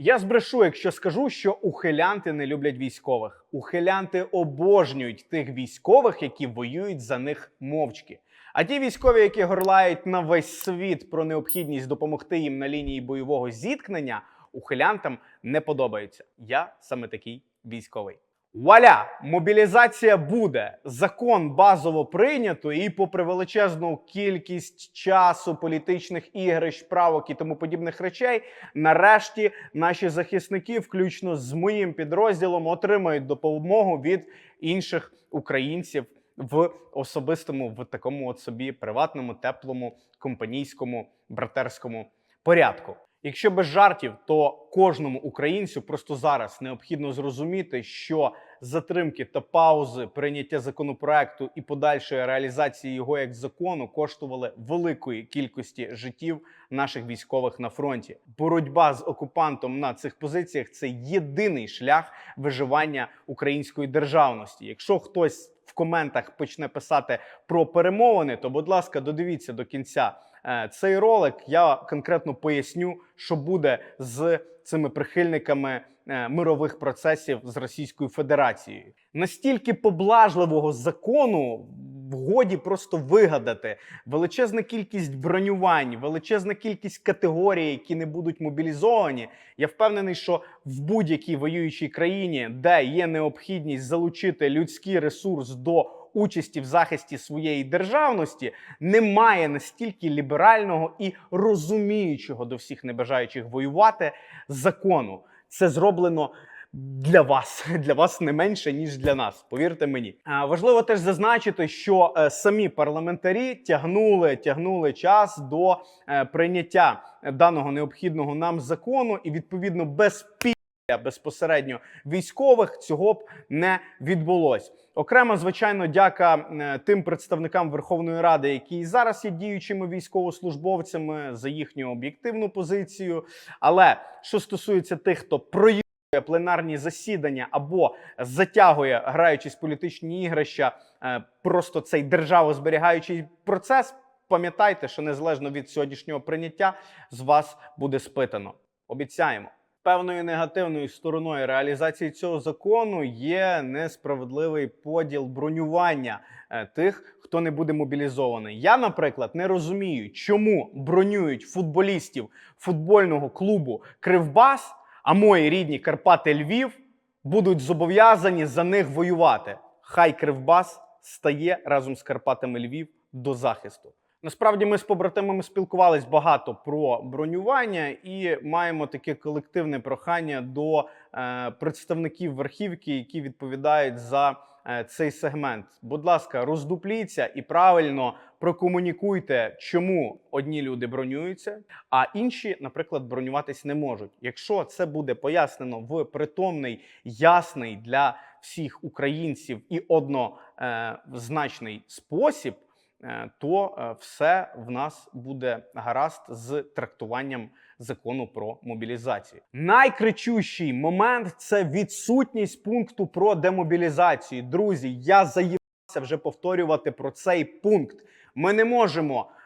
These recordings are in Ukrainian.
Я збрешу, якщо скажу, що ухилянти не люблять військових. Ухилянти обожнюють тих військових, які воюють за них мовчки. А ті військові, які горлають на весь світ про необхідність допомогти їм на лінії бойового зіткнення, ухилянтам не подобаються. Я саме такий військовий. Вуаля! Мобілізація буде. Закон базово прийнято, і попри величезну кількість часу, політичних ігрищ, правок і тому подібних речей, нарешті наші захисники, включно з моїм підрозділом, отримають допомогу від інших українців в особистому, в такому от собі приватному, теплому, компанійському, братерському порядку. Якщо без жартів, то кожному українцю просто зараз необхідно зрозуміти, що затримки та паузи прийняття законопроекту і подальшої реалізації його як закону коштували великої кількості життів наших військових на фронті. Боротьба з окупантом на цих позиціях це єдиний шлях виживання української державності. Якщо хтось коментах почне писати про перемовини, то будь ласка, додивіться до кінця е, цей ролик. Я конкретно поясню, що буде з цими прихильниками е, мирових процесів з Російською Федерацією. Настільки поблажливого закону годі просто вигадати величезна кількість бронювань, величезна кількість категорій, які не будуть мобілізовані. Я впевнений, що в будь-якій воюючій країні, де є необхідність залучити людський ресурс до участі в захисті своєї державності, немає настільки ліберального і розуміючого до всіх небажаючих воювати закону. Це зроблено. Для вас для вас не менше ніж для нас, повірте мені. Важливо теж зазначити, що е, самі парламентарі тягнули тягнули час до е, прийняття даного необхідного нам закону, і відповідно без пілля безпосередньо військових цього б не відбулось. Окремо, звичайно, дяка е, тим представникам Верховної Ради, які і зараз є діючими військовослужбовцями за їхню об'єктивну позицію. Але що стосується тих, хто проїжджає пленарні засідання або затягує, граючись політичні ігрища, е, просто цей державозберігаючий процес. Пам'ятайте, що незалежно від сьогоднішнього прийняття з вас буде спитано. Обіцяємо. Певною негативною стороною реалізації цього закону є несправедливий поділ бронювання е, тих, хто не буде мобілізований. Я, наприклад, не розумію, чому бронюють футболістів футбольного клубу Кривбас, а мої рідні Карпати Львів будуть зобов'язані за них воювати. Хай Кривбас стає разом з Карпатами Львів до захисту. Насправді ми з побратимами спілкувались багато про бронювання і маємо таке колективне прохання до е, представників верхівки, які відповідають за цей сегмент. Будь ласка, роздупліться і правильно прокомунікуйте, чому одні люди бронюються, а інші, наприклад, бронюватись не можуть. Якщо це буде пояснено в притомний, ясний для всіх українців і однозначний спосіб е, то е, все в нас буде гаразд з трактуванням закону про мобілізацію. Найкричущий момент це відсутність пункту про демобілізацію. Друзі, я заїбався вже повторювати про цей пункт. Ми не можемо е,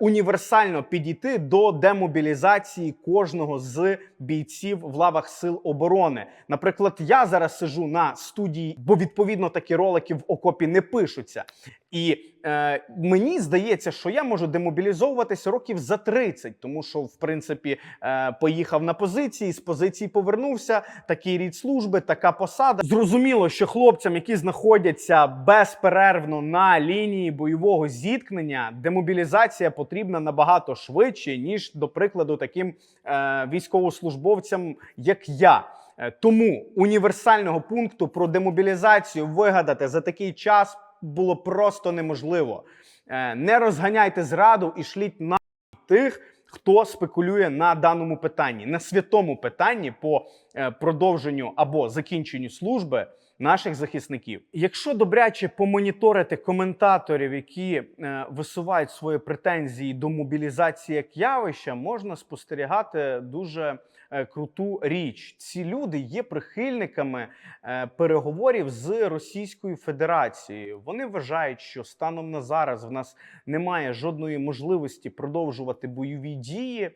універсально підійти до демобілізації кожного з бійців в лавах сил оборони. Наприклад, я зараз сижу на студії, бо відповідно такі ролики в окопі не пишуться. І е, мені здається, що я можу демобілізовуватися років за 30, тому що, в принципі, е, поїхав на позиції, з позиції повернувся. Такий рід служби, така посада. Зрозуміло, що хлопцям, які знаходяться безперервно на лінії бойового зіткнення, демобілізація потрібна набагато швидше, ніж, до прикладу, таким е, військовослужбовцям, як я. Е, Тому універсального пункту про демобілізацію вигадати за такий час було просто неможливо. Е, Не розганяйте зраду і шліть на тих, хто спекулює на даному питанні, на святому питанні по е, продовженню або закінченню служби наших захисників. Якщо добряче помоніторити коментаторів, які е, висувають свої претензії до мобілізації як явища, можна спостерігати дуже круту річ. Ці люди є прихильниками е, переговорів з Російською Федерацією. Вони вважають, що станом на зараз в нас немає жодної можливості продовжувати бойові дії е,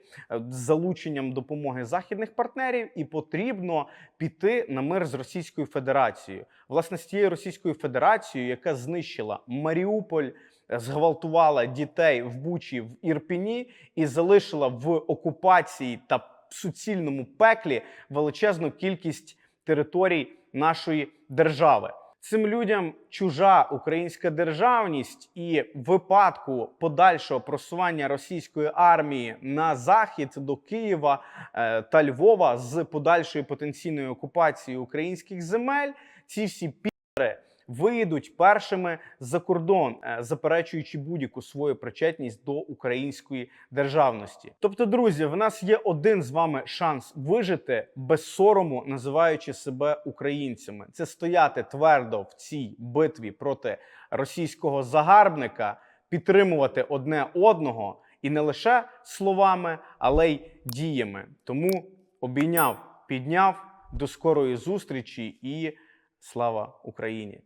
з залученням допомоги західних партнерів, і потрібно піти на мир з Російською Федерацією. Власне, з тією Російською Федерацією, яка знищила Маріуполь, е, зґвалтувала дітей в Бучі в Ірпіні і залишила в окупації та суцільному пеклі величезну кількість територій нашої держави. Цим людям чужа українська державність, і випадку подальшого просування російської армії на захід до Києва е, та Львова з подальшою потенційною окупацією українських земель, ці всі піри вийдуть першими за кордон, е, заперечуючи будь-яку свою причетність до української державності. Тобто, друзі, в нас є один з вами шанс вижити без сорому, називаючи себе українцями. Це стояти твердо в цій битві проти російського загарбника, підтримувати одне одного і не лише словами, але й діями. Тому обійняв, підняв. До скорої зустрічі і слава Україні!